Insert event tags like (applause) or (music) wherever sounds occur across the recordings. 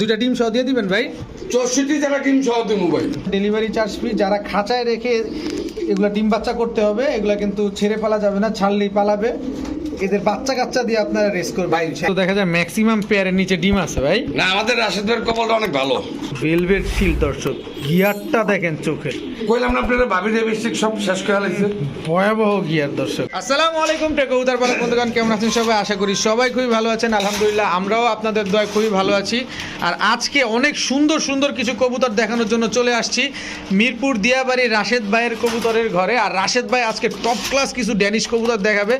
দুইটা ডিম সহ দিয়ে দিবেন ভাই? চৌষট্টি টাকা ডিম সহ দিব ভাই। ডেলিভারি চার্জ ফ্রি যারা খাঁচায় রেখে এগুলো ডিম বাচ্চা করতে হবে এগুলো কিন্তু ছেড়ে পালা যাবে না ছাড়লেই পালাবে। এদের বাচ্চা কাচ্চা দিয়ে আপনারা রেস করবেন। ভাই, তো দেখা যায় ম্যাক্সিমাম পেয়ারের নিচে ডিম আছে ভাই। না আমাদের রাশেদের কপালটা অনেক ভালো। ভেলভেট সিল দর্শক গিয়ারটা দেখেন চোখের। কইলাম না আপনারা ভাবি রেবিস্টিক সব শেষ করে লাগছে ভয়াবহ গিয়ার দর্শক। আসসালামু আলাইকুম টেকো উদার পালক বন্ধুগণ কেমন আছেন সবাই? আশা করি সবাই খুবই ভালো আছেন। আলহামদুলিল্লাহ আমরাও আপনাদের দয় খুবই ভালো আছি। আর আজকে অনেক সুন্দর সুন্দর কিছু কবুতর দেখানোর জন্য চলে আসছি। মিরপুর দিয়াবাড়ি রাশেদ ভাইয়ের কবুতরের ঘরে। আর রাশেদ ভাই আজকে টপ ক্লাস কিছু ড্যানিশ কবুতর দেখাবে।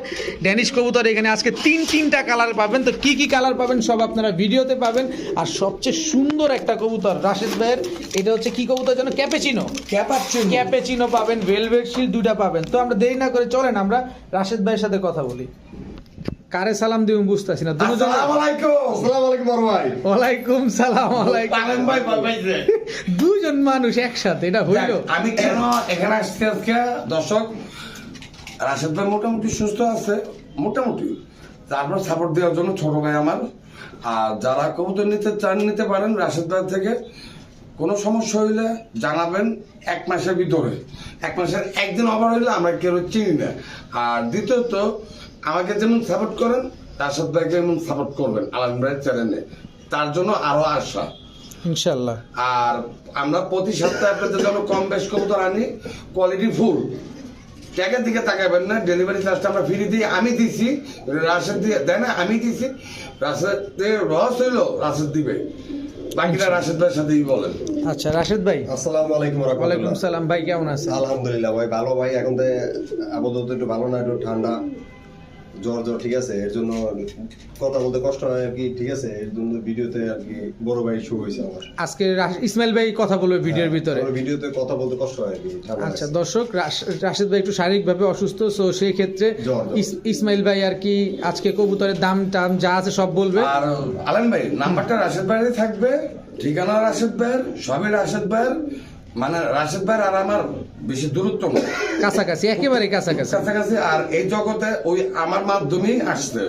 ড্যানিশ কবুতর এখানে আজকে তিন তিনটা কালার পাবেন। তো কি কি কালার পাবেন সব আপনারা ভিডিওতে পাবেন। আর সবচেয়ে সুন্দর একটা কবুতর রাশেদ ভাইয়ের এটা হচ্ছে কি কবুতর যেন? ক্যাপেচিনো। ক্যাপাচ্ছেন ক্যাপেচিনো পাবেন ভেলভেট শিল দুইটা পাবেন। তো আমরা দেরি না করে চলেন আমরা রাশেদ ভাইয়ের সাথে কথা বলি। কারে সালাম দিব বুঝতেছি না দুজন আসসালামু আলাইকুম আসসালামু আলাইকুম বড় ভাই। ওয়ালাইকুম সালাম পালেন ভাই পাইছে দুজন মানুষ একসাথে এটা হইল? আমি কেন এখানে আসছি আজকে? দর্শক রাশেদ ভাই মোটামুটি সুস্থ আছে। মোটামুটি। তারপর সাপোর্ট দেওয়ার জন্য ছোট ভাই আমার। আর যারা কবুতর নিতে চান নিতে পারেন রাশেদ ভাই থেকে। কোনো সমস্যা হইলে জানাবেন এক মাসের ভিতরে। এক মাসের একদিন অভার হইলে আমরা কেউ চিনি না। আর দ্বিতীয়ত আমাকে যেমন সাপোর্ট করেন রাশেদ ভাইকে এমন সাপোর্ট করবেন আলম ভাইয়ের চ্যানেলে তার জন্য আরও আশা। ইনশাল্লাহ। আর আমরা প্রতি সপ্তাহে আপনাদের জন্য কম বেশ কবুতর আনি। কোয়ালিটি ফুল ট্যাগের দিকে তাকাবেন না ডেলিভারি চার্জটা আমরা ফ্রি দিই আমি দিছি রাশেদ দিয়ে দেয় না আমি দিছি। রাশেদ রস হইল রাশেদ দিবে। বাকিটা রাশেদ ভাইয়ের সাথেই বলেন। আচ্ছা রাশেদ ভাই। আসসালামু আলাইকুম ওয়ালাইকুম রাহমাতুল্লাহ। সালাম ভাই কেমন আছেন? আলহামদুলিল্লাহ ভাই ভালো ভাই। এখন তো আপাতত একটু ভালো না একটু ঠান্ডা। জ্বর জ্বর ঠিক আছে? এর জন্য কথা বলতে কষ্ট হয় আর কি ঠিক আছে? এর জন্য ভিডিওতে আর কি বড় ভাই শো হয়েছে আমার। আজকে ইসমাইল ভাই কথা বলবে ভিডিওর ভিতরে। ভিডিওতে কথা বলতে কষ্ট হয় আর কি আচ্ছা দর্শক রাশ- রাশেদ ভাই একটু শারীরিকভাবে অসুস্থ সো সেই ক্ষেত্রে। ইসমাইল ভাই আর কি আজকে কবুতরের দাম টাম যা আছে সব বলবে। আর আলম ভাই নাম্বারটা রাশেদ ভাইয়েরই থাকবে ঠিকানা রাশেদ ভাইয়ের সবই রাশেদ ভাইয়ের। মানে রাশেদ ভাই আর আমার বেশি দূরত্ব নয় কাছাকাছি একেবারে কাছাকাছি। কাছাকাছি আর এই জগতে ওই আমার মাধ্যমেই আসছে।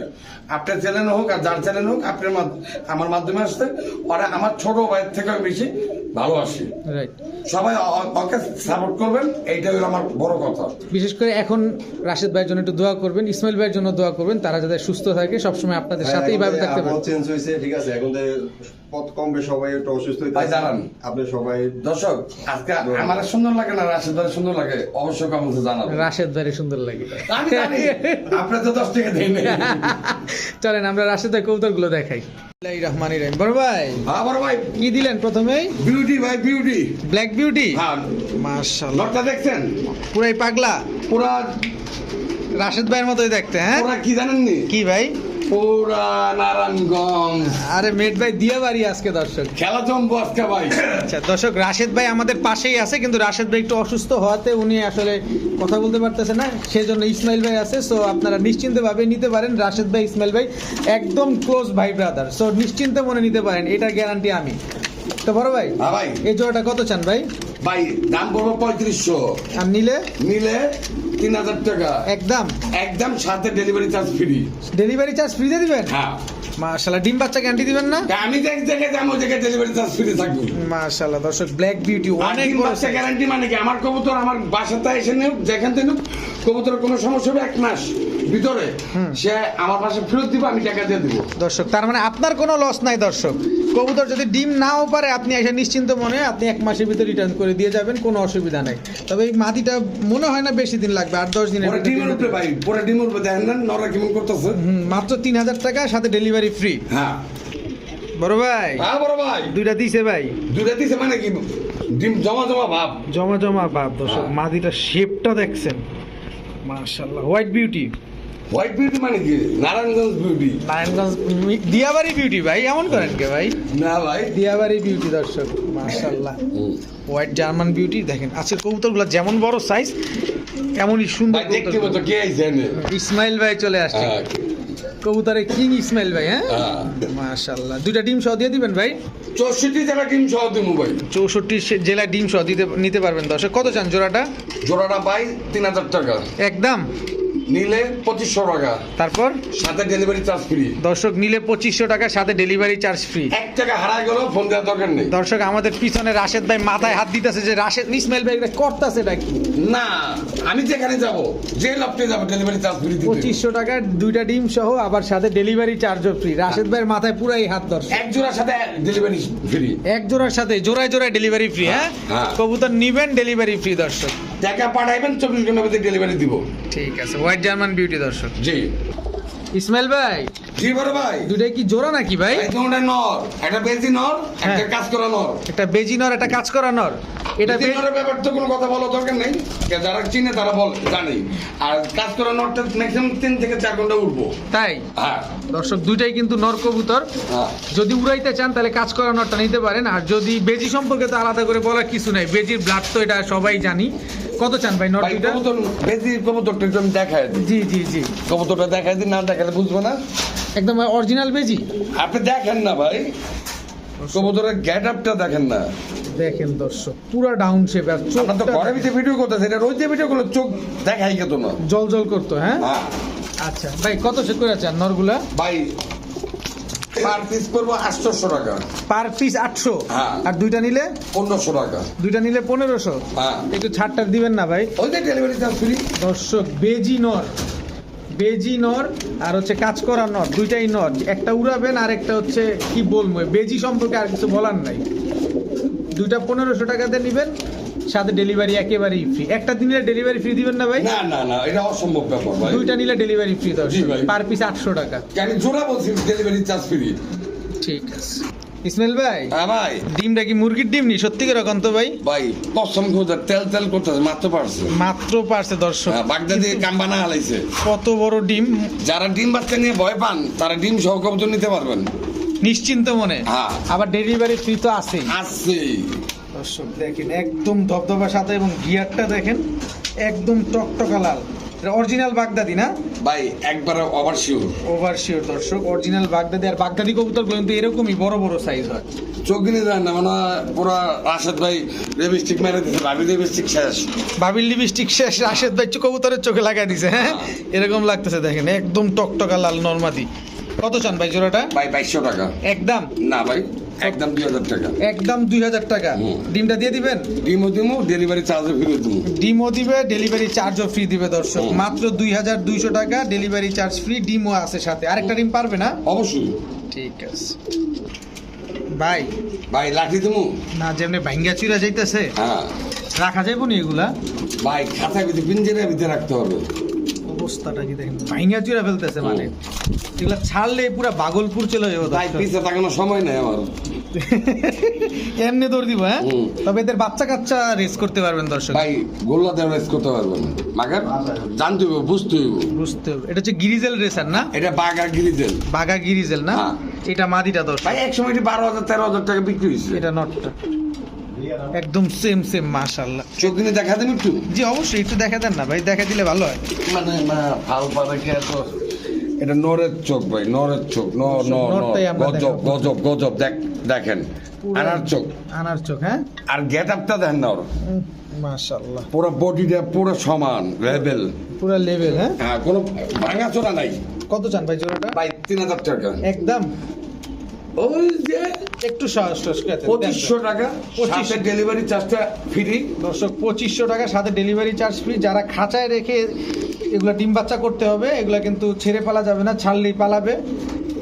আপনার চ্যানেল হোক আর যার চ্যানেল হোক আপনার আমার মাধ্যমে আসছে। ওরা আমার ছোট ভাইয়ের থেকে বেশি ভালোবাসি রাইট সবাই ওকে সাপোর্ট করবেন এইটাই হলো আমার বড় কথা। বিশেষ করে এখন রাশেদ ভাইয়ের জন্য একটু দোয়া করবেন ইসমাইল ভাইয়ের জন্য দোয়া করবেন তারা যাতে সুস্থ থাকে সবসময় আপনাদের হ্যাঁ, সাথেই ভাবে থাকতে পারে। চেঞ্জ হয়েছে ঠিক আছে এখন তো পথ কমবে সবাই একটু অসুস্থ হইতে ভাই, দাঁড়ান। আপনি সবাই দর্শক আজকে আমার সুন্দর লাগে না রাশেদ ভাই সুন্দর লাগে অবশ্যই কমেন্টে জানাবেন। রাশেদ ভাইয়ের সুন্দর লাগে। আমি জানি আপনার তো দশ টাকা দেয় নাই। (laughs) চলেন আমরা রাশেদ ভাই কবুতরগুলো দেখাই। রহমান রহিম। বড় ভাই আবার ভাই। কি দিলেন প্রথমে? বিউটি ভাই বিউটি ব্ল্যাক বিউটি হ্যাঁ। মাশাআল্লাহ। লটটা দেখছেন? পুরাই পাগলা? পুরা রাশেদ ভাইয়ের মতোই দেখতে হ্যাঁ? কি জানেননি? কি ভাই? আরে মেট ভাই দিয়ে বাড়ি আজকে দর্শক। খেলা জমবো আজকে ভাই। আচ্ছা দর্শক রাশেদ ভাই আমাদের পাশেই আছে কিন্তু রাশেদ ভাই একটু অসুস্থ হওয়াতে উনি আসলে কথা বলতে পারতেছে না সেজন্য ইসমাইল ভাই আছে সো আপনারা নিশ্চিন্তে ভাবে নিতে পারেন রাশেদ ভাই ইসমাইল ভাই একদম ক্লোজ ভাই ব্রাদার সো নিশ্চিন্তে মনে নিতে পারেন এটার গ্যারান্টি আমি। তো বড় ভাই হ্যাঁ ভাই। এই জোড়াটা কত চান ভাই? ভাই দাম পড়ব পঁয়ত্রিশশো। আর নিলে? নিলে তিন হাজার টাকা। একদম। একদম সাথে delivery charge free delivery charge free দিবেন? হ্যাঁ। মাশাআল্লাহ ডিম বাচ্চা গ্যারান্টি দিবেন না? আমি যে জায়গায় যাব ওই জায়গায় ডেলিভারি চার্জ ফ্রি থাকবে। মাশাআল্লাহ দর্শক ব্ল্যাক বিউটি অনেক বাচ্চা গ্যারান্টি মানে কি? আমার কবুতর আমার বাসাতে এসে নেব যেখান থেকে কবুতরের কোনো সমস্যা হবে এক মাস ভিতরে। সে আমার পাশে ফেরত দিব আমি টাকা দিয়ে দিব। দর্শক তার মানে আপনার কোনো লস নাই দর্শক। কবুতর যদি ডিম নাও পারে আপনি এসে নিশ্চিন্ত মনে আপনি এক মাসের ভিতরে রিটার্ন করে দিয়ে যাবেন কোনো অসুবিধা নাই। তবে এই মাটিটা মনে হয় না বেশি দিন লাগবে আট দশ দিনের ডিমের উপরে ভাই পরে ডিমের উপরে দেখেন না নরা কেমন করতেছে। মাত্র তিন হাজার টাকা সাথে ডেলিভারি ফ্রি হ্যাঁ। বড় ভাই। হ্যাঁ বড় ভাই। দুইটা দিছে ভাই। দুটা দিছে মানে কি? ডিম জমা জমা ভাব। জমা জমা বাপ দর্শক। মাটিটা শেপটা দেখছেন। মাশাআল্লাহ হোয়াইট বিউটি হোয়াইট বিউটি মানে কি? নারায়ণগঞ্জ বিউটি নারায়ণগঞ্জ দিয়াবাড়ি বিউটি ভাই এমন করেন কে ভাই? না ভাই। দিয়াবাড়ি বিউটি দর্শক মাশাআল্লাহ। হোয়াইট জার্মান বিউটি দেখেন আজকের কবুতরগুলো যেমন বড় সাইজ এমনই সুন্দর দেখতে। মতো কে আইছে ইসমাইল ভাই চলে আসছে। হ্যাঁ, কবুতরের কিং ইসমাইল ভাই হ্যাঁ? হ্যাঁ। মাশাআল্লাহ। দুইটা ডিম সহ দিয়ে দিবেন ভাই? চৌষট্টি জেলা ডিম সহ দিব ভাই। চৌষট্টি জেলা ডিম সহ দিতে নিতে পারবেন দর্শক। কত চান জোড়াটা? জোড়াটা ভাই তিন হাজার টাকা। একদম? নিলে পঁচিশশো টাকা। তারপর? সাথে ডেলিভারি চার্জ ফ্রি দর্শক নিলে পঁচিশশো টাকা সাথে ডেলিভারি চার্জ ফ্রি এক টাকা হারায় গেলেও ফোন দেওয়ার দরকার নেই। দর্শক আমাদের পিছনে রাশেদ ভাই মাথায় হাত দিতেছে যে রাশেদ ইসমাইল ভাই এটা করতেছে এটা কি? না আমি যেখানে যাব যে লপটে যাব ডেলিভারি চার্জ ফ্রি দিতে। পঁচিশশো টাকার দুইটা ডিম সহ আবার সাথে ডেলিভারি চার্জও ফ্রি রাশেদ ভাইয়ের মাথায় পুরাই হাত দর্শক এক জোড়ার সাথে ডেলিভারি ফ্রি এক জোড়ার সাথে জোড়ায় জোড়ায় ডেলিভারি ফ্রি হ্যাঁ? হ্যাঁ। কবুতর নিবেন ডেলিভারি ফ্রি দর্শক। টাকা পাঠাইবেন চব্বিশ ঘণ্টার মধ্যে ডেলিভারি দিব। ঠিক আছে হোয়াইট জার্মান বিউটি দর্শক। জি। ইসমাইল ভাই জি বড় ভাই। দুটাই কি জোড়া নাকি ভাই? নর একটা বেজি নর একটা হ্যাঁ। কাজ করা নর। একটা বেজি নর একটা কাজ করা নর। এটা ব্যাপার তো কোনো কথা বলার দরকার নেই। যারা চিনে তারা বল জানে আর কাজ করা নরটা ম্যাক্সিমাম তিন থেকে চার ঘণ্টা উঠবো। তাই? হ্যাঁ। দর্শক দুইটাই কিন্তু নর কবুতর। হ্যাঁ। যদি উড়াইতে চান তাহলে কাজ করা নটটা নিতে পারেন। আর যদি বেজি সম্পর্কে তো আলাদা করে বলার কিছু নাই বেজির ব্লাড তো এটা সবাই জানি। কত চান ভাই নট দুইটা বেজি কবুতরটা একটু আমি দেখাই দিই। জি জি জি। কবুতরটা দেখাই দিই না দেখালে বুঝব না। একদম অরিজিনাল বেজি? আপনি দেখেন না ভাই। কবুতরের গেট আপটা দেখেন না। দেখেন দর্শক পুরো ডাউন শেপ আর আমরা তো ঘরে ভিতরে ভিডিও করতেছে এটা রোজ ভিডিও করলে চোখ দেখাই গেত না। জল জল করতো হ্যাঁ? হ্যাঁ। আচ্ছা ভাই কত সে করে চান নরগুলা? ভাই পার পিস করব আটশোশো টাকা। পার পিস আটশো? হ্যাঁ। আর দুইটা নিলে? পনেরোশো টাকা। দুইটা নিলে পনেরোশো? হ্যাঁ। একটু ছাড়টার দিবেন না ভাই। ওই যে ডেলিভারি চার্জ ফ্রি দর্শক বেজি নর। বেজি নর আর হচ্ছে কাজ করা নর দুইটাই নর। একটা উড়াবেন আর একটা হচ্ছে কি বলব বেজি সম্পর্কে আর কিছু বলার নাই। দুইটা পনেরোশো টাকাতে নেবেন সাথে ডেলিভারি একেবারেই ফ্রি একটা দিনে ডেলিভারি ফ্রি দিবেন না ভাই? না না না এটা অসম্ভব ব্যাপার ভাই। দুইটা নিলে ডেলিভারি ফ্রি ভাই। পার পিস আটশো টাকা। আমি জোড়া বলছি ডেলিভারি চার্জ ফ্রি ঠিক আছে। ইসমাইল ভাই হ্যাঁ ভাই। ডিমটা কি মুরগির ডিম নি? সত্যি করে তো ভাই। ভাই কসম খোঁজা তেল তেল করতেছে মাত্র পারছে। মাত্র পারছে দর্শক। হ্যাঁ, বাগদাদি কাম্বানা হালাইছে। কত বড় ডিম। যারা ডিম বাচ্চা নিয়ে ভয় পান তারা ডিম সহ কবুতর নিতে পারবেন। নিশ্চিন্ত মনে? হ্যাঁ। আবার ডেলিভারি ফ্রি তো আছেই। আসছে দর্শক দেখেন একদম ধবধবা সাথে এবং গিয়ারটা দেখেন একদম টকটকা লাল। এটা অরিজিনাল বাগদাদি না? ভাই একবার ওভার শিওর ওভার শিওর দর্শক। অরিজিনাল বাগদাদি আর বাগদাদি কবুতর কিন্তু এরকমই বড় বড় সাইজ হয়। চোখ কিনে দেন না মানে পুরা রাশেদ ভাই লিপস্টিক মেরে দিচ্ছে ভাবি লিপস্টিক শেষ। বাবিল লিপস্টিক শেষ রাশেদ ভাই কবুতরের চোখে লাগাই দিছে হ্যাঁ। এরকম লাগতেছে দেখেন একদম টকটকা লাল নর্মাদি। কত চান ভাই জোড়াটা? ভাই বাইশশো টাকা। একদম? না ভাই। একদম দুই হাজার টাকা। একদম দুই হাজার টাকা। ডিমটা দিয়ে দিবেন? ডিমও দিমো ডেলিভারি চার্জও ফিরে দিমো। ডিমও দিবে ডেলিভারি চার্জও ফ্রি দিবে দর্শক। মাত্র দুই হাজার দুইশো টাকা ডেলিভারি চার্জ ফ্রি ডিমও আছে সাথে। আরেকটা ডিম পারবে না? অবশ্যই। ঠিক আছে। ভাই। ভাই লাঠি দিমু? না যেমনি ভাঙ্গা চুরা যাইতেছে। হ্যাঁ। রাখা যাইব নি এগুলা? ভাই ভিতরে পিঞ্জের ভিতরে রাখতে হবে। অবস্থাটা কি দেখেন? চুরা ফেলতেছে মানে। এগুলা ছাড়লে পুরা বাগলপুর চলে যাব দর্শক। পিছে তাকানোর সময় নেই আমার। এমনি দৌড় দিব হ্যাঁ? তবে এদের বাচ্চা কাচ্চা রেস করতে পারবেন দর্শক। ভাই গোল্লা দেওয়া রেস করতে পারবেন মাগার জানতে হইব বুঝতে হইব। বুঝতে হবে এটা হচ্ছে গিরিজেল রেসার না? এটা বাগা গিরিজেল। বাঘা গিরিজেল না? হ্যাঁ। এটা মাদিটা দর্শক। ভাই এক সময় এটি বারো হাজার তেরো হাজার টাকা বিক্রি হয়েছে। এটা নটটা একদম সেম সেম মাশাল্লাহ চোখ কিনে দেখা দেন একটু? জি অবশ্যই একটু দেখা দেন না ভাই দেখা দিলে ভালো হয়। মানে না ফাল পাতা কি এত এটা নরের চোখ ভাই নরের চোখ ন ন ন গজব গজব গজব দেখ দেখেন আনার চোখ। আনার চোখ হ্যাঁ? আর গেট আপটা দেখেন না ওর। মাশাল্লাহ পুরো বডিটা পুরো সমান লেভেল পুরো লেভেল হ্যাঁ? হ্যাঁ কোনো ভাঙাচোরা নাই। কত চান ভাই জোড়াটা? ভাই তিন হাজার টাকা। একদম। ওই যে একটু। পঁচিশশো টাকা 2500 পঁচিশশো। ডেলিভারি চার্জটা ফ্রি দর্শক পঁচিশশো টাকা সাথে ডেলিভারি চার্জ ফ্রি যারা খাঁচায় রেখে এগুলা ডিম বাচ্চা করতে হবে এগুলা কিন্তু ছেড়ে পালা যাবে না ছাড়লেই পালাবে।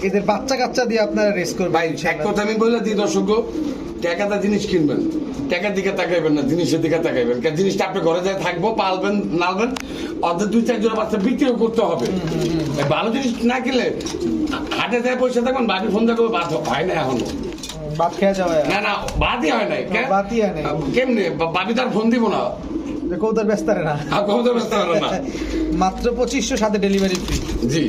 এদের বাচ্চা কাচ্চা দিয়ে আপনারা রেস করবেন। ভাই এক কথা আমি বলে দিই দর্শক টাকাটা জিনিস কিনবেন। টাকার দিকে তাকাইবেন না জিনিসের দিকে তাকাইবেন। কারণ জিনিসটা আপনি ঘরে যায় থাকব পালবেন নালবেন অর্ধেক দুই চার জোড়া বাচ্চা বিক্রিও করতে হবে। ভালো জিনিস না কিনলে হাটে যায় পয়সা থাকবেন বাড়ি ফোন থাকবে বাধ্য হয় না এখনও। ভাত খেয়ে যাবে না না বাদই হয় নাই? বাদই হয় নাই। কেমনে? বা- বাবি তার ফোন দিব না। কৌতার ব্যস্ত না। আর কত ব্যস্ত না। মাত্র পঁচিশশো সাথে ডেলিভারি ফ্রি জি।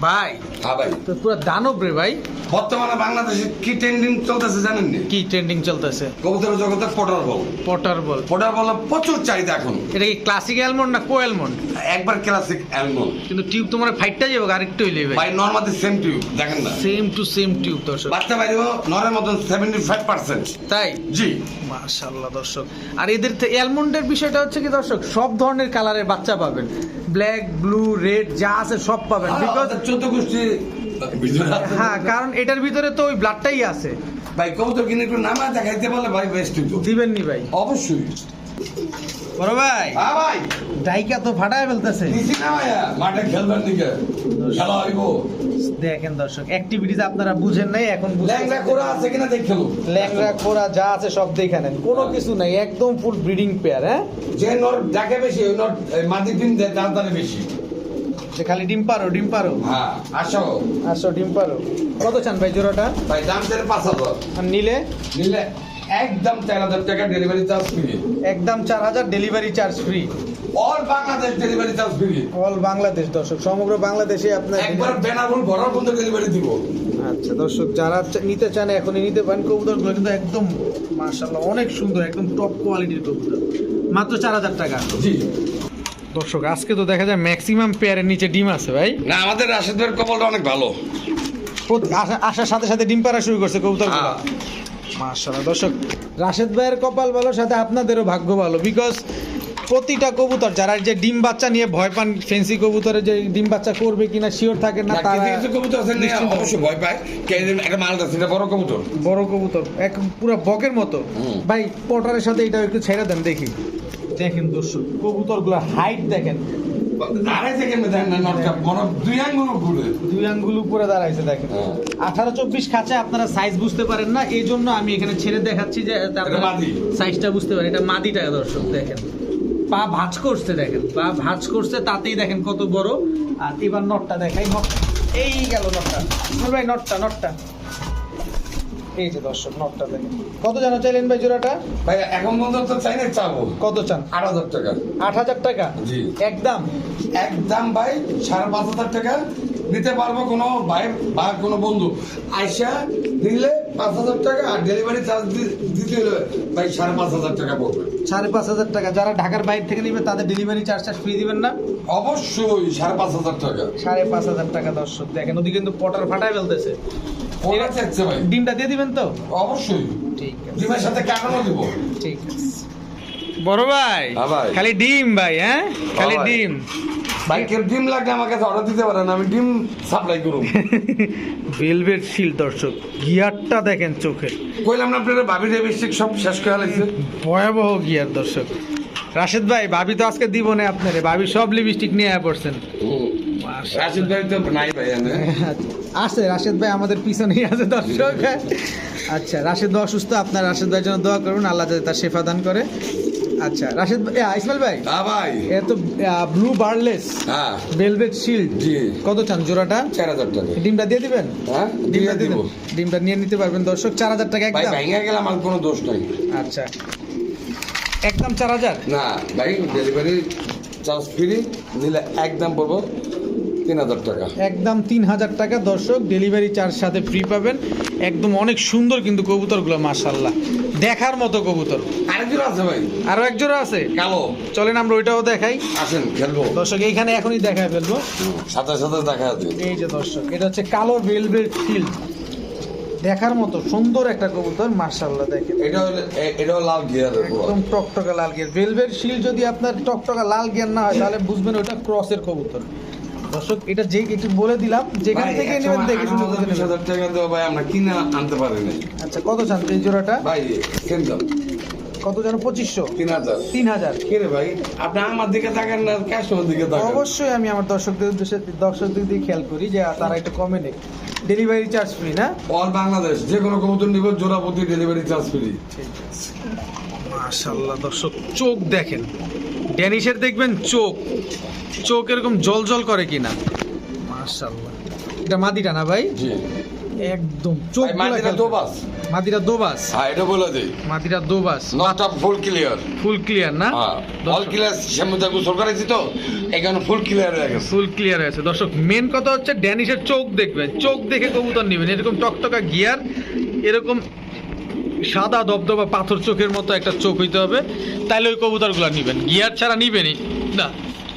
ভাই হ্যাঁ ভাই। তো পুরো দানব রে ভাই। বর্তমানে বাংলাদেশে কি ট্রেন্ডিং চলতেছে জানেন কি ট্রেন্ডিং চলতেছে? কবুতর জগতে pouter ball. Pouter ball. Pouter ball প্রচুর চাহিদা এখন। এটা কি ক্লাসিক অ্যালমন্ড না কো অ্যালমন্ড একবার ক্লাসিক অ্যালমন্ড কিন্তু টিউব তোমার ফাইটটা যাবে আর একটু হইলে বাই নর্মালি সেম টিউব দেখেন না। সেম টু সেম টিউব দর্শক। বাচ্চা বাইরেও নরের মতন সেভেন্টি ফাইভ পার্সেন্ট তাই? জি। মাশাল্লাহ দর্শক। আর এদের অ্যালমন্ডের বিষয়টা হচ্ছে কি দর্শক সব ধরনের কালারের বাচ্চা পাবেন। ব্ল্যাক ব্লু রেড যা আছে সব পাবেন। বিকজ চোদ্দ গোষ্ঠী ভিতরে আছে। হ্যাঁ কারণ এটার ভিতরে তো ওই ব্লাডটাই আছে। ভাই কবুতর কিনে একটু নামা দেখাইতে বলে ভাই বেস্ট হইতো। দিবেন নি ভাই। অবশ্যই। বড় ভাই হ্যাঁ ভাই। ডাইকা তো ফাটায় ফেলতেছে। নিচি নামায়া। মাঠে খেলবার দিকে। খেলা হইব। দেখেন দর্শক আপনারা বুঝেন নাই এখন ল্যাংড়া করা আছে কিনা দেখ খেলো। ল্যাংরা কোরা যা আছে সব দেখে নেন। কোনো কিছু নাই একদম ফুল ব্রিডিং পেয়ার হ্যাঁ? যে নর ডাকে বেশি ওই নর মাদি দেয় তার বেশি। যে খালি ডিম পারো ডিম পারো? হ্যাঁ আসো। আসো ডিম পারো। কত চান ভাই জোড়াটা? ভাই দাম দেড় পাঁচ হাজার। আর নিলে? নিলে একদম চার হাজার টাকা ডেলিভারি চার্জ ফ্রি একদম চার হাজার delivery charge free all Bangladesh delivery charge free all Bangladesh দর্শক সমগ্র বাংলাদেশে আপনার একবার বেনারুল ভরার পর্যন্ত ডেলিভারি দিব। আচ্ছা দর্শক যারা নিতে চান এখনই নিতে পারেন। কবুতরগুলো কিন্তু একদম মার্শাল্লাহ অনেক সুন্দর একদম টপ কোয়ালিটির কবুতর। মাত্র চার হাজার টাকা। জি। দর্শক আজকে তো দেখা যায় ম্যাক্সিমাম পেয়ারের নিচে ডিম আছে ভাই। না আমাদের রাশেদ ভাইয়ের কপালটা অনেক ভালো। আসা- আসার সাথে সাথে ডিম পাড়া শুরু করছে কবুতর হ্যাঁ। দর্শক রাশেদ ভাইয়ের কপাল ভালো সাথে আপনাদেরও ভাগ্য ভালো বিকজ প্রতিটা কবুতর যারা যে ডিম বাচ্চা নিয়ে ভয় পান ফেন্সি কবুতরে যে ডিম বাচ্চা করবে কিনা শিওর থাকে না তারা কিছু কবুতর আছে অবশ্যই ভয় পায়। কে একটা মাল আছে এটা বড় কবুতর। বড় কবুতর এক পুরো বকের মতো। ভাই পটারের সাথে এটা একটু ছেড়ে দেন দেখি। দেখেন দর্শক কবুতরগুলো হাইট দেখেন না দুই আঙ্গুল ঘুরে দুই আঙ্গুল উপরে দাঁড়াইছে দেখেন। হ্যাঁ। আঠারো চব্বিশ আপনারা সাইজ বুঝতে পারেন না এই জন্য আমি এখানে ছেড়ে দেখাচ্ছি যে সাইজটা বুঝতে পারেন। এটা মাদিটা দর্শক দেখেন। পা ভাঁজ করছে দেখেন। পা ভাঁজ করছে তাতেই দেখেন কত বড়। আর এবার নটটা দেখাই নট এই গেল নটটা। ভাই নটটা নটটা। এই যে দর্শক নটটা দেখেন। কত জানো চাইলেন ভাই জোড়াটা? ভাই এখন পর্যন্ত চাই না চাবো। কত চান? আট হাজার টাকা। আট হাজার টাকা? জি। একদম একদম ভাই সাড়ে পাঁচ হাজার টাকা। নিতে পারব কোনো ভাই বা কোনো বন্ধু। আইসা নিলে পাঁচ হাজার টাকা আর ডেলিভারি চার্জ দিতে হলে ভাই সাড়ে পাঁচ হাজার টাকা পড়বে। সাড়ে পাঁচ হাজার টাকা। যারা ঢাকার বাইরে থেকে নিবে তাদের ডেলিভারি চার্জটা ফ্রি দিবেন না? অবশ্যই সাড়ে পাঁচ হাজার টাকা। সাড়ে পাঁচ হাজার টাকা দর্শক। দেখেন ওদিকে কিন্তু পটার ফাটায় ফেলতেছে। ওরা ভাই ডিমটা দিয়ে দিবেন তো? অবশ্যই। ঠিক আছে। ডিমের সাথে কাটানো দিব। ঠিক আছে। বড় ভাই হ্যাঁ খালি ডিম ভাই হ্যাঁ? খালি ডিম। ভাই কেউ ডিম লাগলে আমার কাছে অর্ডার দিতে পারেন আমি ডিম সাপ্লাই ভেলভেট শিল দর্শক গিয়ারটা দেখেন চোখে। কইলাম না আপনারা ভাবি লিপস্টিক সব শেষ করে ভয়াবহ গিয়ার দর্শক। রাশেদ ভাই ভাবি তো আজকে দিব না আপনারে। ভাবি সব লিপস্টিক নিয়ে আয়া পড়ছেন। রাশিদ ভাই তো নাই ভাই আছে রাশেদ ভাই আমাদের পিছনেই আছে দর্শক। আচ্ছা রাশেদ ভাই অসুস্থ আপনার রাশেদ ভাইয়ের জন্য দোয়া করুন আল্লাহ যাতে তার শেফা দান করে। আচ্ছা রাশেদ ভাই ইসমাইল ভাই? হ্যাঁ ভাই। এ তো ব্লু বার্লেস হ্যাঁ। ভেলভেট শিল্ড জি। কত চান জোড়াটা? চার হাজার টাকা। ডিমটা দিয়ে দিবেন? হ্যাঁ ডিমটা দিব। ডিমটা নিয়ে নিতে পারবেন দর্শক। চার হাজার টাকা ভাই একদম? ভেঙে গেলাম আর কোনো দোষ নাই। আচ্ছা। একদম চার হাজার? না ভাই ডেলিভারি চার্জ ফ্রি নিলে একদম পড়ব তিন হাজার টাকা। একদম তিন হাজার টাকা দর্শক ডেলিভারি চার্জ সাথে ফ্রি পাবেন। একদম অনেক সুন্দর কিন্তু কবুতরগুলো মাশাল্লাহ দেখার মতো কবুতর। আরেকজন আছে ভাই। আরও এক আছে? কালো। চলেন আমরা ওইটাও দেখাই। আসেন খেলব। দর্শক এইখানে এখনই দেখায় ফেলব। সাথে সাথে দেখা দিন এই যে দর্শক এটা হচ্ছে কালো ভেলভেট ফিল্ড দেখার মতো সুন্দর একটা কবুতর মার্শাল্লাহ দেখেন। এটা হলো এটা লাল গিয়ারের পুরো একদম টকটকা লাল গিয়ার ভেলভেট শিল যদি আপনার টকটকা লাল গিয়ার না হয় তাহলে বুঝবেন ওটা ক্রসের কবুতর। দর্শক এটা যে একটু বলে দিলাম যেখান থেকে নেবেন দেখে শুনে বুঝে নেবেন। হাজার টাকা দেবো ভাই আমরা কিনে আনতে পারি নাই। আচ্ছা কত চান এই জোড়াটা? ভাই কেন দাম। কত যেন? পঁচিশশো। তিন হাজার। তিন হাজার। কে রে ভাই? আপনি আমার দিকে তাকান না কাস্টমার দিকে তাকান। অবশ্যই আমি আমার দর্শকদের উদ্দেশ্যে দর্শকদের দিয়ে খেয়াল করি যে তারা একটু কমে নেই। ডেলিভারি চার্জ ফ্রি না? অল বাংলাদেশ যে কোনো কবুতর নিব জোড়া প্রতি ডেলিভারি চার্জ ফ্রি মাশাল্লাহ দর্শক চোখ দেখেন। ড্যানিশের দেখবেন চোখ। চোখ এরকম জল জল করে কিনা। মাশাল্লাহ এটা মাদিটা না ভাই? জি। একদম। চোখ মাদিরা দোবাস। মাদিরা দোবাস। হ্যাঁ এটা বলে দিই। মাদিরা দোবাস। নট অফ ফুল ক্লিয়ার ফুল ক্লিয়ার না? হ্যাঁ অল ক্লিয়ার শ্যামুদা গোসল করাইছি তো এখানে ফুল ক্লিয়ার হয়ে গেছে। ফুল ক্লিয়ার হয়েছে দর্শক মেন কথা হচ্ছে ড্যানিশের চোখ দেখবেন। চোখ দেখে কবুতর নেবেন। এরকম টকটকা গিয়ার এরকম সাদা দবদবা পাথর চোখের মতো একটা চোখ হইতে হবে। তাহলে ওই কবুতরগুলো নেবেন। গিয়ার ছাড়া নিবেনই। না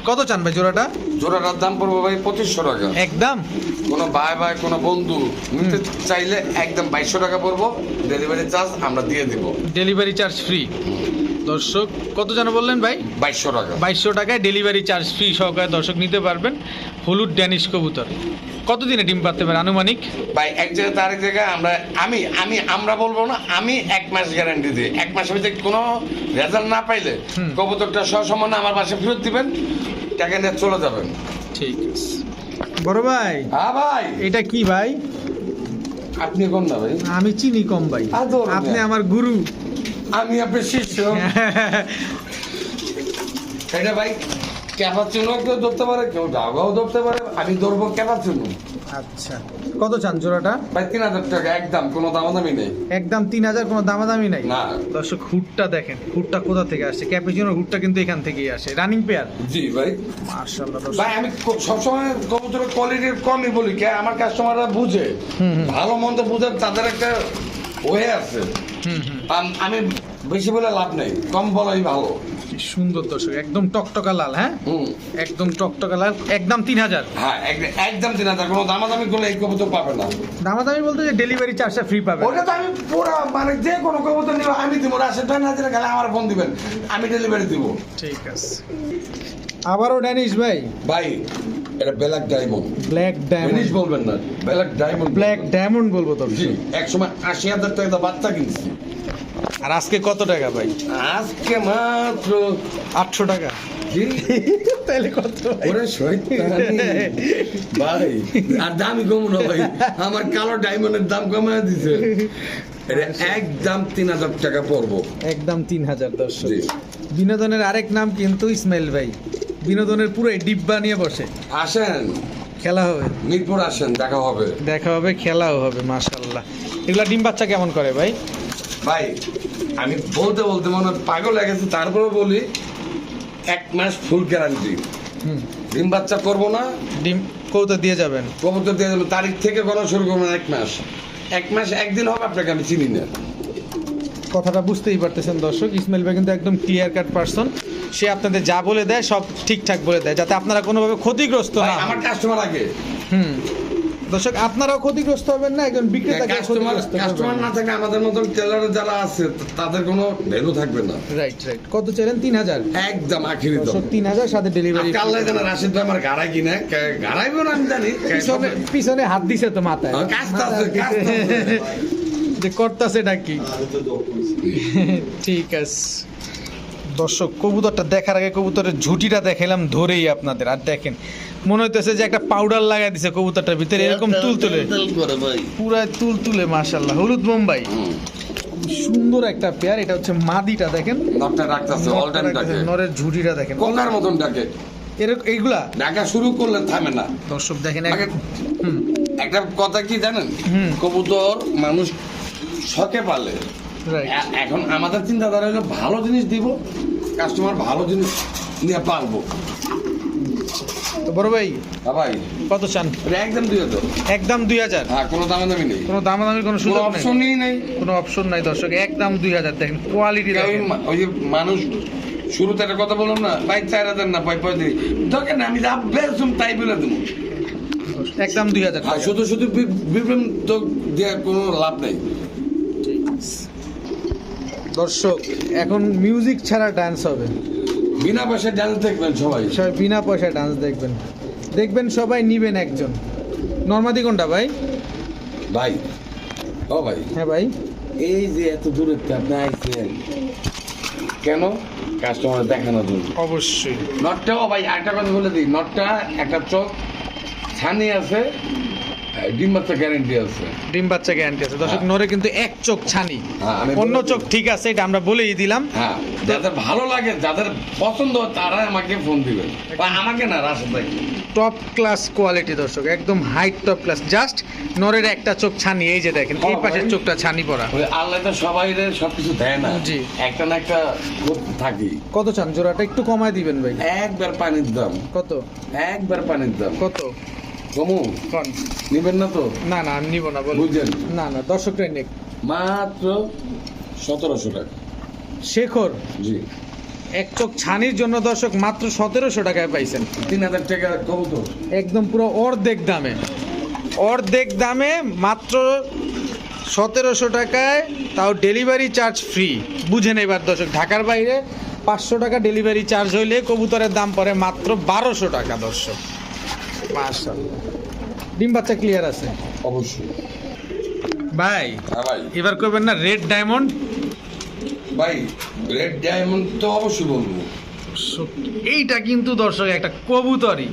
কত চান ভাই জোড়াটা? জোড়াটার দাম পড়বে ভাই পঁচিশশো টাকা। একদম? কোনো ভাই ভাই কোনো বন্ধু নিতে চাইলে একদম বাইশশো টাকা পড়ব। ডেলিভারি চার্জ আমরা দিয়ে দিব। ডেলিভারি চার্জ ফ্রি দর্শক কত জানা বললেন ভাই? বাইশশো টাকা। বাইশশো টাকায় ডেলিভারি চার্জ ফ্রি সহকারে দর্শক নিতে পারবেন। হলুদ ড্যানিশ কবুতর। কতদিনে ডিম পারতে পারে আনুমানিক? ভাই এক জায়গায় তার এক জায়গায় আমরা আমি আমি আমরা বলব না আমি এক মাস গ্যারান্টি দিই। এক মাসের ভিতরে কোনো রেজাল্ট না পাইলে হুম। কবুতরটা সসম্মানে আমার বাসে ফেরত দিবেন টাকা নিয়ে চলে যাবেন। ঠিক আছে। বড় ভাই হ্যাঁ ভাই। এটা কি ভাই? আপনি কম না ভাই? আমি চিনি কম ভাই। আপনি আমার গুরু। আমি আপনার শিষ্য। (laughs) এটা ভাই ক্যাপাচুনো কেউ ধরতে পারে কেউ ডাগাও ধরতে পারে। আমি ধরবো কেনার জন্য। আচ্ছা। কত চান জোড়াটা? ভাই তিন হাজার টাকা একদম কোনো দামাদামি নেই। একদম তিন হাজার কোনো দামাদামি নাই? না। দর্শক হুডটা দেখেন হুডটা কোথা থেকে আসছে? ক্যাপিচিনোর হুডটা কিন্তু এখান থেকেই আসে। রানিং পেয়ার জি ভাই। দর্শক। ভাই আমি সবসময় কবুতরের কোয়ালিটির কমই বলি কে আমার কাস্টমাররা বুঝে। ভালো মন্দ বুঝে তাদের একটা ওয়ে আছে। আমি বেশি বলে লাভ নেই কম বলাই ভালো। সুন্দর দর্শক একদম টকটকা লাল হ্যাঁ? একদম টকটকা লাল একদম তিন হাজার। হ্যাঁ এক- একদম তিন হাজার। কোনো দামাদামি করলে এই কবুতর পাবে না। দামাদামি বলতে যে ডেলিভারি চার্জটা ফ্রি পাবে। ওটা তো আমি পুরো মানে যে কোনো কবুতর নিব আমি দিব। রাশেদ ভাই না দিলে খালি আমার ফোন দিবেন। আমি ডেলিভারি দিব। ঠিক আছে। আবারও ড্যানিশ ভাই। ভাই এটা ব্ল্যাক ডায়মন্ড ব্ল্যাক ডায়মন্ড জিনিস বলবেন না ব্ল্যাক ডায়মন্ড ব্ল্যাক ডায়মন্ড বলব তো জি এক সময় আশি হাজার টাকা বাচ্চা কিনছি। আর আজকে কত টাকা ভাই? আজকে মাত্র আটশো টাকা। (laughs) তাহলে কত ভাই? ভাই আর দামই কম না ভাই। আমার কালো ডায়মন্ডের দাম কমায় দিছে। একদম তিন হাজার টাকা পড়ব। একদম তিন হাজার দর্শক। বিনোদনের আরেক নাম কিন্তু ইসমাইল ভাই। বিনোদনের পুরো ডিব্বা নিয়ে বসে। আসেন। খেলা হবে। মিরপুর আসেন দেখা হবে। দেখা হবে খেলাও হবে মাশাল্লাহ এগুলা ডিম বাচ্চা কেমন করে ভাই? ভাই আমি বলতে বলতে মনে হয় পাগল হয়ে গেছে তারপরে বলি এক মাস ফুল গ্যারান্টি হুম। ডিম বাচ্চা করব না। ডিম কৌতো দিয়ে যাবেন? কবুতর দিয়ে দেবো তারিখ থেকে গণনা শুরু করব না এক মাস। এক মাস একদিন হবে আপনাকে আমি চিনি না। কথাটা বুঝতেই পারতেছেন দর্শক ইসমাইল ভাই কিন্তু একদম ক্লিয়ার কাট পারসন সে আপনাদের যা বলে দেয় সব ঠিকঠাক বলে দেয় যাতে আপনারা কোনোভাবে ক্ষতিগ্রস্ত না আমার কাস্টমার আগে। হুম। দর্শক আপনারাও ক্ষতিগ্রস্ত হবেন না একজন বিক্রেতাকে কাস্টমার কাস্টমার না। থাকলে আমাদের মতন টেলার যারা আছে তাদের কোনো ভ্যালু থাকবে না। রাইট রাইট কত চাইলেন? তিন হাজার। একদম আখিরি দর্শক তিন হাজার সাথে ডেলিভারি কাল্লাই জানা রাশিদ ভাই আমার গাড়াই কিনে। গাড়াইবো না আমি জানি। পিছনে পিছনে হাত দিছে তো মাথায়। হ্যাঁ, কাশতাছে, কাশতাছে। (laughs) যে করতেছে নাকি (laughs) ঠিক আছে। দর্শক কবুতরটা দেখার আগে কবুতরের ঝুটিটা দেখালাম ধরেই আপনাদের। আর দেখেন মনে হইতেছে যে একটা পাউডার লাগাই দিছে কবুতরটার ভিতরে এরকম তুল তুলে। পুরা তুল তুলে মাশাল্লাহ হলুদ বোম্বাই। সুন্দর একটা পেয়ার এটা হচ্ছে মাদিটা দেখেন। নটটা রাখতেছে অল টাইম ডাকে। নরের ঝুটিটা দেখেন। কোকার মতন ডাকে। এরকম এইগুলা? ডাকা শুরু করলে থামে না। দর্শক দেখেন এক- একটা কথা কি জানেন। কবুতর মানুষ শখে পালে। এখন আমাদের চিন্তাধারা হলো ভালো জিনিস দিব কাস্টমার ভালো জিনিস নিয়ে পারব তো বড় ভাই হ্যাঁ ভাই। কত চান? একদম দিয়ে দাও একদম দুই হাজার? হ্যাঁ কোনো দামে দামি নেই। কোনো দামাদামি কোনো কোনো সুযোগ নেই? অপশনই নেই। কোনো অপশন নাই দর্শক একদম দুই হাজার দেখেন কোয়ালিটি দেখেন। ওই যে মানুষ শুরুতে একটা কথা বললাম না ভাই চার হাজার না পাই পঁয়ত্রিশ দরকার না আমি যা বেসুম তাই বলে দেবো। একদম দুই হাজার। আর শুধু শুধু বি- বিভ্রান্ত দিয়ে কোনো লাভ নেই। দর্শক এখন মিউজিক ছাড়া ডান্স হবে। বিনা পয়সায় ডান্স দেখবেন সবাই। সবাই বিনা পয়সায় ডান্স দেখবেন। দেখবেন সবাই নিবেন একজন। নর্মাদি কোনটা ভাই? ভাই। ও ভাই। হ্যাঁ ভাই। এই যে এত দূরে আপনি আইছেন। কেন? কাস্টমার দেখানোর জন্য। অবশ্যই। নটটাও ভাই একটা কথা বলে দিই। নটটা একটা চোখ। ছানি আছে। ডিম বাচ্চা গ্যারেন্টি আছে। ডিম বাচ্চা গ্যারান্টি আছে। দর্শক হ্যাঁ। নরে কিন্তু এক চোখ ছানি। হ্যাঁ, অন্য চোখ ঠিক আছে এটা আমরা বলেই দিলাম। হ্যাঁ যাদের ভালো লাগে যাদের পছন্দ হয় তারাই আমাকে ফোন দিবেন বা আমাকে না রাশেদ ভাই। টপ ক্লাস কোয়ালিটি দর্শক একদম হাই টপ ক্লাস জাস্ট নরের একটা চোখ ছানি এই যে দেখেন এই পাশের চোখটা ছানি পড়া ওই আল্লাহ তো সবাই সবকিছু দেয় না। জি। একটা না একটা থাকি। কত চান? জোড়াটা একটু কমায় দিবেন ভাই। একবার পানির দাম। কত? একবার পানির দাম। কত? কমু? কন? নিবেন না তো? না না আমি নিব না বল বুঝলেন? না না দর্শকরাই নেক। মাত্র সতেরোশো টাকা। শেখর জি। এক চোখ ছানির জন্য দর্শক মাত্র সতেরোশো টাকায় পাইছেন। তিন হাজার টাকা কম তো একদম পুরো অর্ধেক দামে। অর্ধেক দামে মাত্র সতেরোশো টাকায় তাও ডেলিভারি চার্জ ফ্রি। বুঝেন এবার দর্শক ঢাকার বাইরে পাঁচশো টাকা ডেলিভারি চার্জ হইলে কবুতরের দাম পড়ে মাত্র বারোশো টাকা দর্শক। মাশাআল্লাহ ডিম বাচ্চা ক্লিয়ার আছে? অবশ্যই। ভাই হ্যাঁ ভাই। এবার করবেন না রেড ডায়মন্ড ভাই রেড ডায়মন্ড তো অবশ্যই বলব। এইটা কিন্তু দর্শক একটা কবুতরই।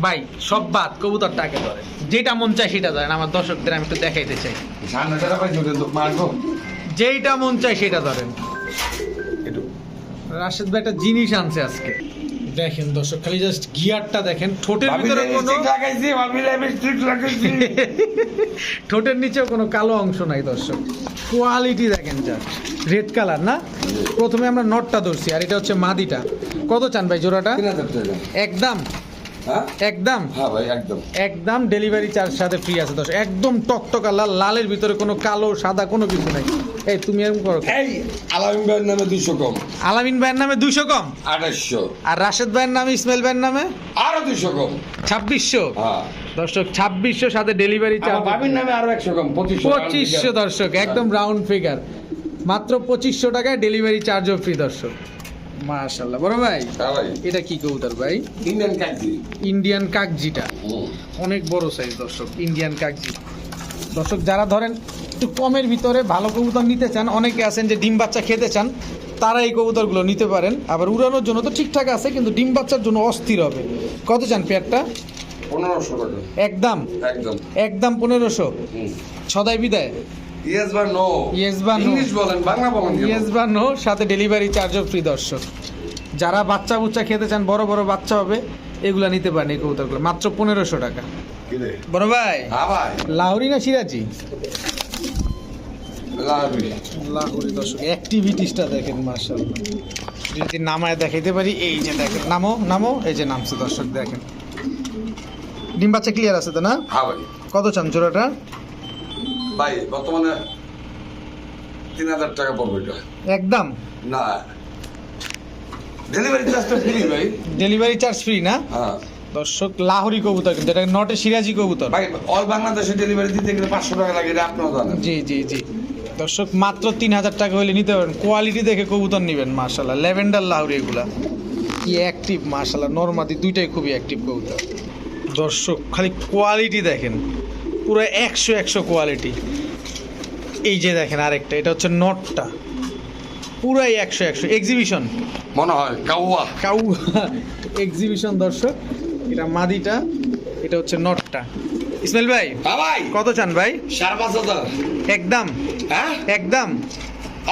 ভাই সব বাদ কবুতরটাকে ধরে যেটা মন চায় সেটা ধরেন আমার দর্শকদের আমি একটু দেখাইতে চাই। যেইটা মন চায় সেটা ধরেন। একটু। রাশেদ ভাই একটা জিনিস আনছে আজকে। দেখেন দর্শক খালি জাস্ট গিয়ারটা দেখেন ঠোঁটের ভিতরে কোনো লাগাইছি ভাবি স্ট্রিট লাগাইছি। (laughs) ঠোঁটের নিচেও কোনো কালো অংশ নাই দর্শক। কোয়ালিটি দেখেন জাস্ট রেড কালার না? প্রথমে আমরা নটটা ধরছি আর এটা হচ্ছে মাদিটা। কত চান ভাই জোড়াটা? একদম। একদম। হ্যাঁ ভাই একদম। একদম ডেলিভারি চার্জ সাথে ফ্রি আছে দশ একদম টকটকা লাল লালের ভিতরে কোনো কালো সাদা কোনো কিছু নাই। এই তুমি এরকম করো। এই আলামিন ভাইয়ের নামে দুশো কম। আলামিন ভাইয়ের নামে দুইশো কম? আঠাশশো আর রাশেদ ভাইয়ের নামে ইসমাইল ভাইয়ের নামে? আরও দুশো কম। ছাব্বিশশো? হ্যাঁ। দর্শক ছাব্বিশশো সাথে ডেলিভারি চার্জ ভাবির নামে আরও একশো কম পঁচিশশো পঁচিশশো দর্শক একদম রাউন্ড ফিগার মাত্র পঁচিশশো টাকায় ডেলিভারি চার্জও ফ্রি দর্শক। মাশাল্লাহ বড় ভাই হ্যাঁ এটা কি কবুতর ভাই? ইন্ডিয়ান কাকি ইন্ডিয়ান কাকজিটা। অনেক বড় সাইজ দর্শক ইন্ডিয়ান কাকজি। দর্শক যারা ধরেন একটু কমের ভিতরে ভালো কবুতর নিতে চান অনেকে আছেন যে ডিম বাচ্চা খেতে চান তারা এই কবুতরগুলো নিতে পারেন। আবার উড়ানোর জন্য তো ঠিকঠাক আছে কিন্তু ডিম বাচ্চার জন্য অস্থির হবে। কত চান পেয়ারটা? পনেরোশো একদম। একদম। একদম পনেরোশো। সদাই বিদায়। ইয়েস বা নো Yes বা no? ইংলিশ বলেন বাংলা বলেন ইয়েস বা নো সাথে ডেলিভারি চার্জও ফ্রি দর্শক। যারা বাচ্চা বুচ্চা খেতে চান বড় বড় বাচ্চা হবে এগুলা নিতে পারেন এই কবুতরগুলো। মাত্র পনেরোশো টাকা। বড় ভাই? হ্যাঁ লাহোরি না সিরাজি? লাহোরি। দর্শক অ্যাক্টিভিটিসটা দেখেন মার্শাল্লাহ যদি নামায় দেখাইতে পারি এই যে দেখেন নামো নামো এই যে নামছে দর্শক দেখেন। ডিম বাচ্চা ক্লিয়ার আছে তো না? হ্যাঁ কত চান জোড়াটা? ভাই বর্তমানে তিন হাজার টাকা পড়বে এটা। একদম। না। ডেলিভারি চার্জটা ফ্রি ভাই। ডেলিভারি চার্জ ফ্রি না? হ্যাঁ। দর্শক লাহোরি কবুতর কিন্তু এটা নটে সিরাজি কবুতর। ভাই অল বাংলাদেশে ডেলিভারি দিতে গেলে পাঁচশো টাকা লাগে এটা আপনারা জানেন। জি জি জি। দর্শক মাত্র তিন হাজার টাকা হলে নিতে পারেন কোয়ালিটি দেখে কবুতর নেবেন মার্শাল্লাহ ল্যাভেন্ডার লাহোরি এগুলা। কি অ্যাক্টিভ মার্শাল্লাহ নর্মাদি দুইটাই খুবই অ্যাক্টিভ কবুতর। দর্শক খালি কোয়ালিটি দেখেন। পুরো একশো একশো কোয়ালিটি এই যে দেখেন আরেকটা এটা হচ্ছে নটটা পুরাই একশো একশো। এক্সিবিশন মনে হয় কাউয়া। কাউ এক্সিবিশন দর্শক। এটা মাদিটা এটা হচ্ছে নটটা ইসমাইল ভাই ভাই কত চান ভাই? সাড়ে পাঁচ হাজার। একদম। হ্যাঁ? একদম।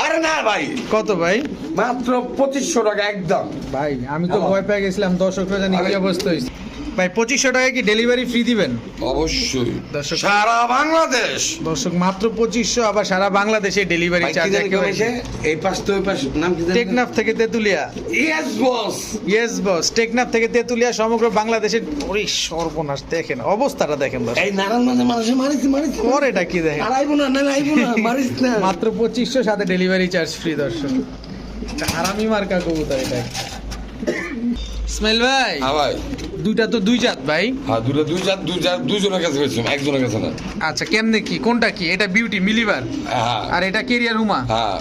আরে না ভাই। কত ভাই? মাত্র পঁচিশশো টাকা একদম। ভাই আমি তো ভয় পেয়ে গেছিলাম দর্শকরা জানি কি অবস্থা হয়েছে। ভাই পঁচিশশো টাকা কি ডেলিভারি ফ্রি দিবেন? অবশ্যই। দর্শক সারা বাংলাদেশ। দর্শক মাত্র পঁচিশশো আবার সারা বাংলাদেশে ডেলিভারি চার্জ এসে? এই পাশ তো ওই পাশ নাম কি টেকনাফ থেকে Tetulia. Yes boss yes boss Teknaf থেকে তেতুলিয়া সমগ্র বাংলাদেশের ওরে সর্বনাশ দেখেন অবস্থাটা দেখেন দর্শক। এই নারায়ণ মাঝে মানুষে মারিস মারিস। পর এটা কি দেখেন? আর আইবো না না আইবো না মারিস না। মাত্র পঁচিশশো সাথে ডেলিভারি চার্জ ফ্রি দর্শক। হারামি মার্কা কবুতর এটা। ইসমাইল ভাই হ্যাঁ ভাই। দুইটা তো দুই জাত ভাই। হ্যাঁ দুটো দুই চার দুই চার দুজনের কাছে পেয়েছিলাম একজনের কাছে না। আচ্ছা কেমনে কি? কোনটা কি? এটা বিউটি মিলিবার হ্যাঁ। আর এটা কেরিয়ার হুমা হ্যাঁ।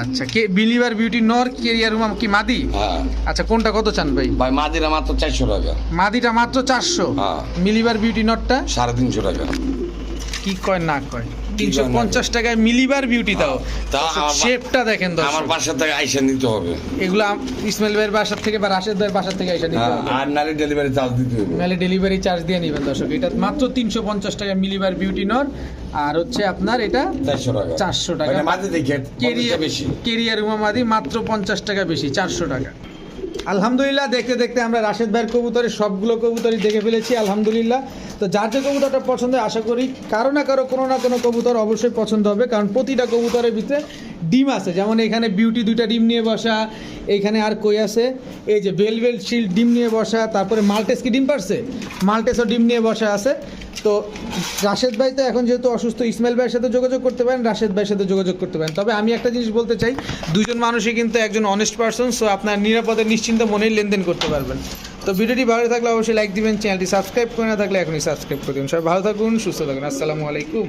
আচ্ছা কে বিলিভার বিউটি নর কেরিয়ার হুমা কি মাদি? হ্যাঁ। আচ্ছা কোনটা কত চান ভাই? ভাই মাদিরা মাত্র চারশো টাকা। মাদিটা মাত্র চারশো। মিলিবার বিউটি নটটা সাড়ে তিনশো টাকা। কি কয় না কয়? তিনশো পঞ্চাশ টাকায় মিলিবার বিউটি দাও। শেপটা দেখেন আমার দর্শক। বাসা থেকে আইসা নিতে হবে। এগুলো ইসমাইল ভাইয়ের বাসার থেকে বা রাশেদ ভাইয়ের বাসার থেকে এসে নিতে হবে। আর নালে ডেলিভারি চার্জ দিতে হবে। নাহলে ডেলিভারি চার্জ দিয়ে নেবেন দর্শক। এটা মাত্র তিনশো পঞ্চাশ টাকা মিলিবার বিউটি নর। আর হচ্ছে আপনার এটা চারশো টাকা। 400 টাকা। মাঝে দেখে কেরিয়ার বেশি? কেরিয়ার উমামাদি মাত্র পঞ্চাশ টাকা বেশি চারশো টাকা। আলহামদুলিল্লাহ, দেখতে দেখতে আমরা রাশেদ ভাইয়ের কবুতরের সবগুলো কবুতরই দেখে ফেলেছি, আলহামদুলিল্লাহ। তো যার যে কবুতরটা পছন্দ আশা করি কারও না কারও কোনো না কোনো কবুতর অবশ্যই পছন্দ হবে, কারণ প্রতিটা কবুতরের ভিতরে ডিম আছে, যেমন এখানে বিউটি দুইটা ডিম নিয়ে বসা এইখানে আর কই আছে? এই যে বেলভেল শিল্ড ডিম নিয়ে বসা, তারপরে মাল্টেস কি ডিম পারছে? মাল্টেসও ডিম নিয়ে বসা আছে। তো রাশেদ ভাই তো এখন যেহেতু অসুস্থ, ইসমাইল ভাইয়ের সাথে যোগাযোগ করতে পারেন, রাশেদ ভাইয়ের সাথে যোগাযোগ করতে পারেন। তবে আমি একটা জিনিস বলতে চাই দুজন মানুষই কিন্তু একজন অনেস্ট পারসন সো আপনার নিরাপদে, নিশ্চিন্ত মনেই লেনদেন করতে পারবেন। তো ভিডিওটি ভালো থাকলে অবশ্যই লাইক দিবেন চ্যানেলটি সাবস্ক্রাইব করে না থাকলে এখনই সাবস্ক্রাইব করে দিন সবাই ভালো থাকুন, সুস্থ থাকুন, আসসালামু আলাইকুম।